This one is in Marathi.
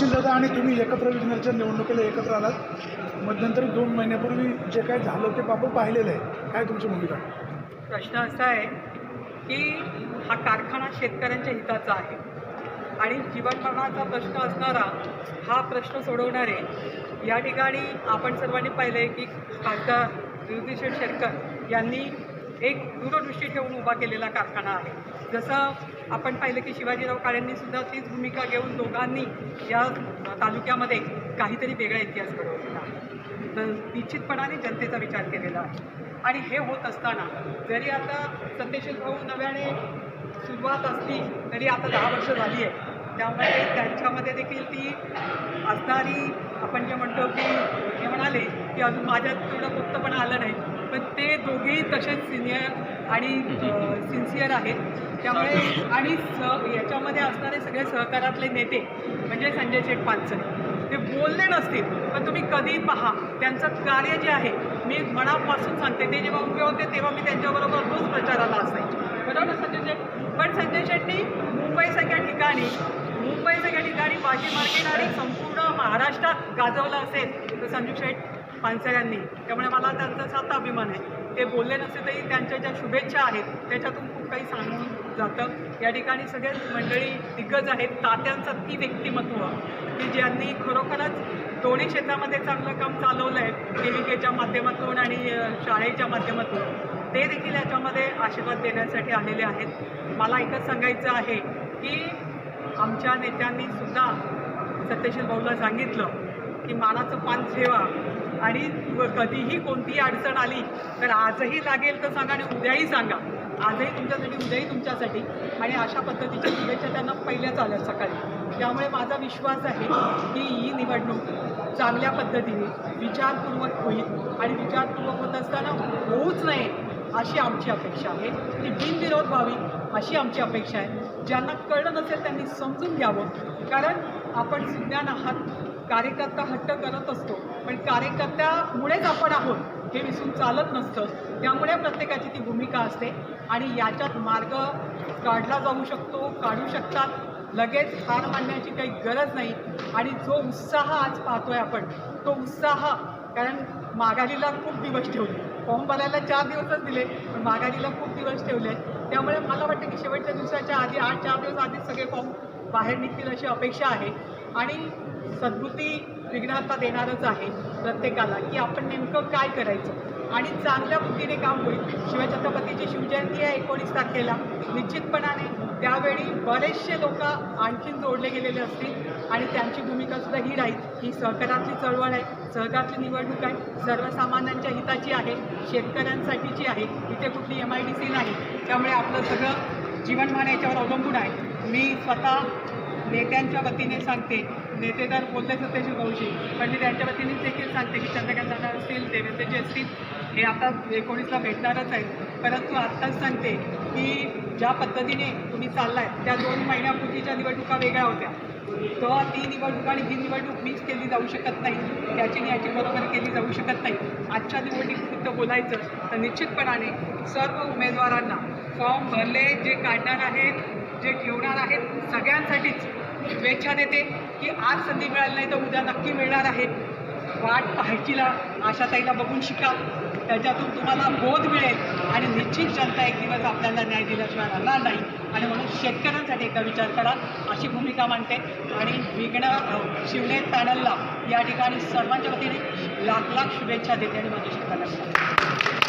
सत्यशील दादा आणि तुम्ही एकत्र विघ्नरच्या निवडणुकीला एकत्र आलात. मध्यंतरी दोन महिन्यापूर्वी जे काय झालं ते बाबा पाहिलेलं आहे. काय तुमची भूमिका? प्रश्न असा आहे की हा कारखाना शेतकऱ्यांच्या हिताचा आहे. आणि जीवनमरणाचा प्रश्न असणारा हा प्रश्न सोडवणारे या ठिकाणी आपण सर्वांनी पाहिलं आहे की खासदार युधिष्ठिर शेरकर यांनी एक दूरदृष्टी ठेवून उभा केलेला कारखाना आहे. जसं आपण पाहिलं की शिवाजीराव काळेंनी सुद्धा तीच भूमिका घेऊन दोघांनी या तालुक्यामध्ये काहीतरी वेगळा इतिहास घडवलेला आहे. तर निश्चितपणाने जनतेचा विचार केलेला आहे. आणि हे होत असताना जरी आता सत्यशील भाऊ नव्याने सुरुवात असली तरी आता दहा वर्ष झाली आहे त्यामुळे त्यांच्यामध्ये देखील ती असणारी आपण जे म्हणतो की हे म्हणाले की अजून माझ्यात तेवढं गुप्तपणा आलं नाही. दोघेही तसेच सिनियर आणि सिन्सिअर आहेत. त्यामुळे आणि स याच्यामध्ये असणारे सगळे सहकारातले नेते म्हणजे संजय शेठ पानसरे. ते बोलले नसतील पण तुम्ही कधी पहा त्यांचं कार्य जे आहे मी मनापासून सांगते ते जेव्हा उभे होते तेव्हा मी त्यांच्याबरोबर रोज प्रचाराला असायचे. बरोबर ना संजय शेठ? पण संजय शेट्टी मुंबईसारख्या ठिकाणी मुंबईसारख्या ठिकाणी भाजी मार्केट आणि संपूर्ण महाराष्ट्रात गाजवलं असेल तर संजू शेठ पानसऱ्यांनी त्यामुळे मला त्यांचा सात अभिमान आहे. ते बोलले नसते तरी त्यांच्या ज्या शुभेच्छा आहेत त्याच्यातून खूप काही सांगून जातं. या ठिकाणी सगळेच मंडळी दिग्गज आहेत. तात्यांचं ती व्यक्तिमत्व की ज्यांनी खरोखरच दोन्ही क्षेत्रामध्ये चांगलं काम चालवलं आहे केविकेच्या माध्यमातून आणि शाळेच्या माध्यमातून ते देखील याच्यामध्ये आशीर्वाद देण्यासाठी आलेले आहेत. मला एकच सांगायचं आहे की आमच्या नेत्यांनी सुद्धा सत्यशील भाऊला सांगितलं की मानाचं पान ठेवा. आणि कधीही कोणतीही अडचण आली तर आजही लागेल तर सांगा आणि उद्याही सांगा. आजही तुमच्यासाठी उद्याही तुमच्यासाठी. आणि अशा पद्धतीच्या शुभेच्छा त्यांना पहिल्याच आल्या सकाळी. त्यामुळे माझा विश्वास आहे की ही निवडणूक चांगल्या पद्धतीने विचारपूर्वक होईल आणि विचारपूर्वक होत असताना होऊच नये अशी आमची अपेक्षा आहे. ती बिनविरोध व्हावी अशी आमची अपेक्षा आहे. ज्यांना कळलं नसेल त्यांनी समजून घ्यावं. कारण आपण सुज्ञान आहात कार्यकर्ता हट्ट करत असतो. पण कार्यकर्त्यामुळेच आपण आहोत हे विसरून चालत नसतं. त्यामुळे प्रत्येकाची ती भूमिका असते. आणि याच्यात मार्ग काढला जाऊ शकतो काढू शकतात. लगेच हार मानण्याची काही गरज नाही. आणि जो उत्साह आज पाहतोय आपण तो उत्साह कारण माघारीला खूप दिवस ठेवले. फॉर्म भरायला चार दिवसच दिले पण माघारीला खूप दिवस ठेवले. त्यामुळे मला वाटतं की शेवटच्या दिवसाच्या आधी आठ चार दिवस आधीच सगळे फॉर्म बाहेर निघतील अशी अपेक्षा आहे. आणि सद्बुद्धी विघ्नता देणारच आहे प्रत्येकाला की आपण नेमकं काय करायचं? आणि चांगल्या बुद्धीने काम होईल. शिवछत्रपतीची शिवजयंती आहे एकोणीस तारखेला निश्चितपणाने त्यावेळी बरेचसे लोक आणखीन जोडले गेलेले असतील. आणि त्यांची भूमिका सुद्धा ही राहील. ही सहकारातली चळवळ आहे सहकारातली निवडणूक आहे सर्वसामान्यांच्या हिताची आहे शेतकऱ्यांसाठीची आहे. इथे कुठली एम आय डी सी नाही. त्यामुळे आपलं सगळं जीवनमान याच्यावर अवलंबून आहे. मी स्वतः नेत्यांच्या वतीने सांगते नेते तर बोलले सत्याशी भाऊशी पण मी त्यांच्या वतीनेच देखील सांगते की चंद्रकांत दादा असतील देवेंद्रजी असतील हे आता एकोणीसला भेटणारच आहेत. परंतु आत्ताच सांगते की ज्या पद्धतीने तुम्ही चाललाय त्या दोन महिन्यापूर्वीच्या निवडणुका वेगळ्या होत्या. तेव्हा ती निवडणूक आणि ही निवडणूक मीच केली जाऊ शकत नाही. त्याची याची बरोबर केली जाऊ शकत नाही. आजच्या निवडणुकीत बोलायचं तर निश्चितपणाने सर्व उमेदवारांना फॉर्म भरले जे काढणार आहेत जे ठेवणार आहेत सगळ्यांसाठीच शुभेच्छा देते. की आज संधी मिळाली नाही तर उद्या नक्की मिळणार आहे. वाट पाहायचीला आशाताईला बघून शिका. त्याच्यातून तुम्हाला बोध मिळेल आणि निश्चित जनता एक दिवस आपल्याला न्याय दिल्याशिवाय राहणार नाही. आणि म्हणून शेतकऱ्यांसाठी एकदा विचार करा. अशी भूमिका मांडते. आणि विघ्न शिवने पॅनलला या ठिकाणी सर्वांच्या वतीने लाख लाख शुभेच्छा देते आणि माझी शेतकऱ्यांना